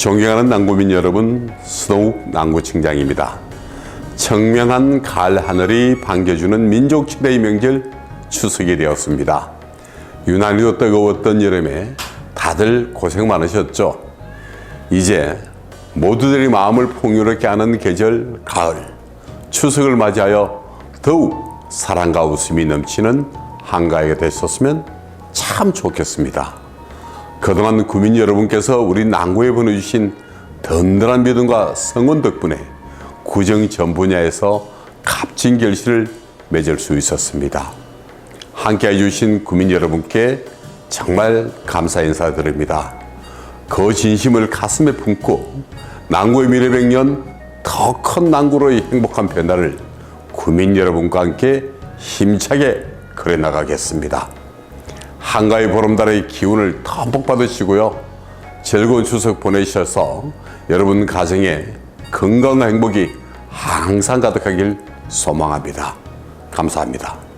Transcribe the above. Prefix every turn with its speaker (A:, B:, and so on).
A: 존경하는 남구민 여러분, 수동욱 남구청장입니다. 청명한 가을 하늘이 반겨주는 민족 최대의 명절 추석이 되었습니다. 유난히도 뜨거웠던 여름에 다들 고생 많으셨죠? 이제 모두들의 마음을 풍요롭게 하는 계절 가을, 추석을 맞이하여 더욱 사랑과 웃음이 넘치는 한가위가 됐었으면 참 좋겠습니다. 그동안 구민 여러분께서 우리 남구에 보내주신 든든한 믿음과 성원 덕분에 구정 전 분야에서 값진 결실을 맺을 수 있었습니다. 함께 해주신 구민 여러분께 정말 감사 인사드립니다. 그 진심을 가슴에 품고 남구의 미래 백년 더 큰 남구로의 행복한 변화를 구민 여러분과 함께 힘차게 그려 나가겠습니다. 한가위 보름달의 기운을 듬뿍 받으시고요. 즐거운 추석 보내셔서 여러분 가정에 건강과 행복이 항상 가득하길 소망합니다. 감사합니다.